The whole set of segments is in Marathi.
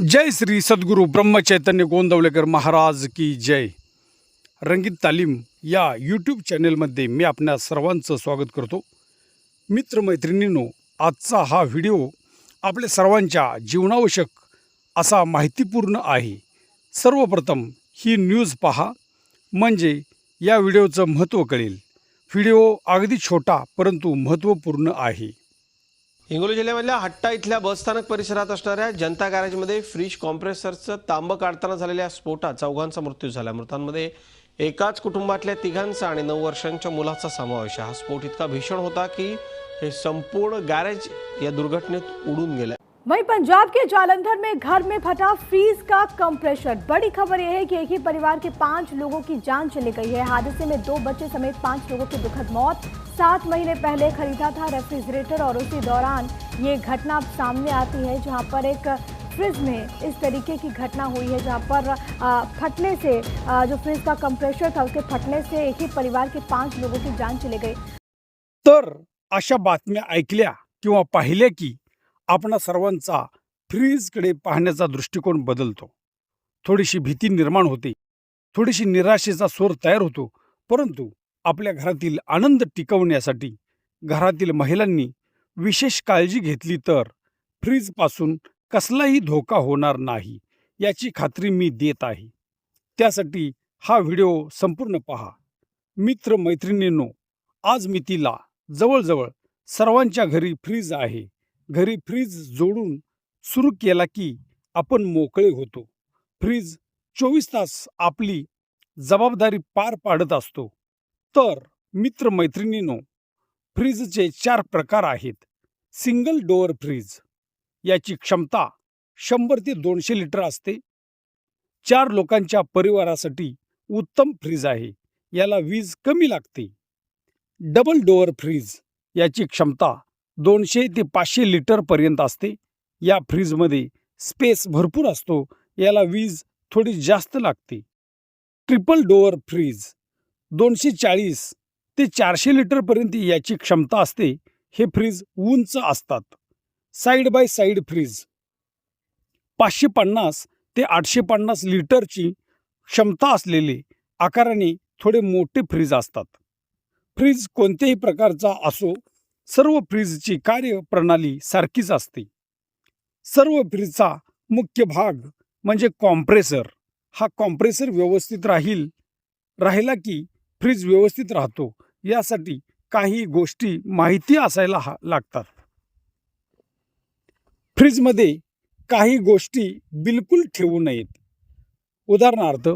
जय श्री सद्गुरू ब्रह्मचैतन्य गोंदवलेकर महाराज की जय. रंगीत तालीम या यूट्यूब चॅनेलमध्ये मी आपल्या सर्वांचं स्वागत करतो. मित्रमैत्रिणींनो आजचा हा व्हिडिओ आपल्या सर्वांच्या जीवनावश्यक असा माहितीपूर्ण आहे. सर्वप्रथम ही न्यूज पहा म्हणजे या व्हिडिओचं महत्त्व कळेल. व्हिडिओ अगदी छोटा परंतु महत्त्वपूर्ण आहे. हिंगोली जिल्ह्यामधल्या हट्टा इथल्या बसस्थानक परिसरात असणाऱ्या जनता गॅरेजमध्ये फ्रीज कॉम्प्रेसरचं तांबं काढताना झालेल्या स्फोटात चौघांचा मृत्यू झाला. मृतांमध्ये एकाच कुटुंबातल्या तिघांचा आणि नऊ वर्षांच्या मुलाचा समावेश हा स्फोट इतका भीषण होता की हे संपूर्ण गॅरेज या दुर्घटनेत उडून गेलं. वहीं पंजाब के जालंधर में घर में फटा फ्रीज का कंप्रेशर बड़ी खबर यह है कि एक ही परिवार के पाँच लोगों की जान चली गई है। हादसे में दो बच्चे समेत पाँच लोगों की दुखद मौत। सात महीने पहले खरीदा था रेफ्रिजरेटर और उसी दौरान ये घटना सामने आती है, जहाँ पर एक फ्रिज में इस तरीके की घटना हुई है, जहाँ पर फटने से जो फ्रिज का कंप्रेशर था, उसके फटने से एक ही परिवार के पाँच लोगों की जान चली गई। तर अशा बातम्या ऐकल्या किंवा पाहिल्या की आपणा सर्वांचा फ्रीजकडे पाहण्याचा दृष्टिकोन बदलतो. थोडीशी भीती निर्माण होते. थोडीशी निराशेचा स्वर तयार होतो. परंतु आपल्या घरातील आनंद टिकवण्यासाठी घरातील महिलांनी विशेष काळजी घेतली तर फ्रीजपासून कसलाही धोका होणार नाही याची खात्री मी देत आहे. त्यासाठी हा व्हिडिओ संपूर्ण पहा. मित्र मैत्रिणींनो आज मी तिला जवळजवळ सर्वांच्या घरी फ्रीज आहे. घरी फ्रीज जोडून सुरू केला की आपण मोकळे होतो. फ्रीज चोवीस तास आपली जबाबदारी पार पाडत असतो. तर मित्र मैत्रिणींनो फ्रीजचे चार प्रकार आहेत. सिंगल डोअर फ्रीज याची क्षमता शंभर ते दोनशे लिटर असते. चार लोकांच्या परिवारासाठी उत्तम फ्रीज आहे याला वीज कमी लागते. डबल डोअर फ्रीज याची क्षमता दोनशे ते पाचशे लिटरपर्यंत असते. या फ्रीजमध्ये स्पेस भरपूर असतो. याला वीज थोडी जास्त लागते. ट्रिपल डोअर फ्रीज दोनशे चाळीस ते चारशे लिटरपर्यंत याची क्षमता असते. हे फ्रीज उंच असतात. साईड बाय साईड फ्रीज पाचशे पन्नास ते आठशे पन्नास लिटरची क्षमता असलेले आकाराने थोडे मोठे फ्रीज असतात. फ्रीज कोणत्याही प्रकारचा असो सर्व फ्रीजची कार्यप्रणाली सारखीच असते. सर्व फ्रीजचा मुख्य भाग म्हणजे कॉम्प्रेसर. हा कॉम्प्रेसर व्यवस्थित राहील राहिला की फ्रीज व्यवस्थित राहतो. यासाठी काही गोष्टी माहिती असायला हा लागतात. फ्रीजमध्ये काही गोष्टी बिलकुल ठेवू नयेत. उदाहरणार्थ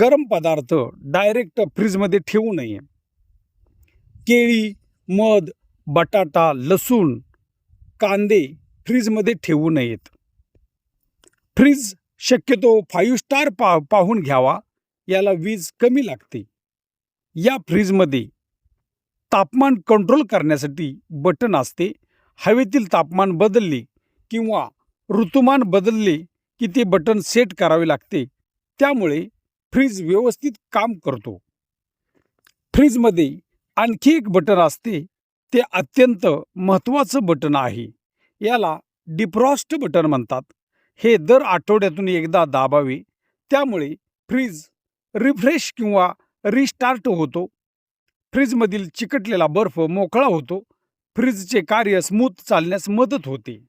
गरम पदार्थ डायरेक्ट फ्रीजमध्ये ठेवू नये. केळी मध बटाटा लसूण कांदे फ्रीजमध्ये ठेवू नयेत. फ्रीज शक्यतो फाईव्ह स्टार पा पाहून घ्यावा याला वीज कमी लागते. या फ्रीजमध्ये तापमान कंट्रोल करण्यासाठी बटन असते. हवेतील तापमान बदलले किंवा ऋतुमान बदलले की ते बटन सेट करावे लागते. त्यामुळे फ्रीज व्यवस्थित काम करतो. फ्रीजमध्ये आणखी एक बटन असते. ते अत्यंत महत्त्वाचं बटन आहे. याला डिफ्रॉस्ट बटन म्हणतात. हे दर आठवड्यातून एकदा दाबावे त्यामुळे फ्रीज रिफ्रेश किंवा रिस्टार्ट होतो. फ्रीजमधील चिकटलेला बर्फ मोकळा होतो. फ्रीजचे कार्य स्मूथ चालण्यास मदत होते.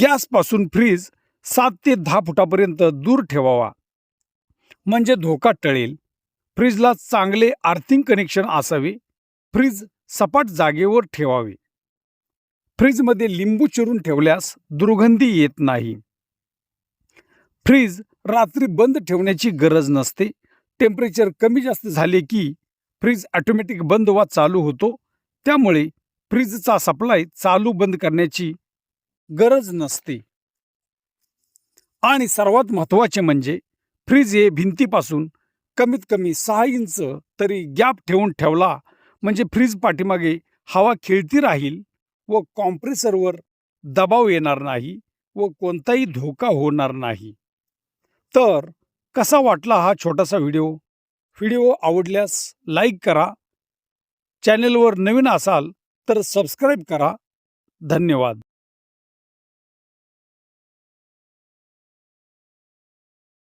गॅसपासून फ्रीज सात ते दहा फुटापर्यंत दूर ठेवावा. म्हणजे धोका टळेल. फ्रीजला चांगले आर्थिंग कनेक्शन असावे. फ्रीज सपाट जागेवर ठेवावे. फ्रीजमध्ये लिंबू चिरून ठेवल्यास दुर्गंधी येत नाही. फ्रीज रात्री बंद ठेवण्याची गरज नसते. टेम्परेचर कमी जास्त झाले की फ्रीज ऑटोमॅटिक बंद वा चालू होतो. त्यामुळे फ्रीजचा सप्लाय चालू बंद करण्याची गरज नसते. आणि सर्वात महत्त्वाचे म्हणजे फ्रीज हे भिंतीपासून कमीत कमी सहा इंच तरी गॅप ठेवून ठेवला म्हणजे फ्रीज पाठीमागे हवा खेळती राहील व कॉम्प्रेसरवर दबाव येणार नाही व कोणताही धोका होणार नाही. तर कसा वाटला हा छोटासा व्हिडिओ? व्हिडिओ आवडल्यास लाईक करा. चॅनेलवर नवीन असाल तर सबस्क्राईब करा. धन्यवाद.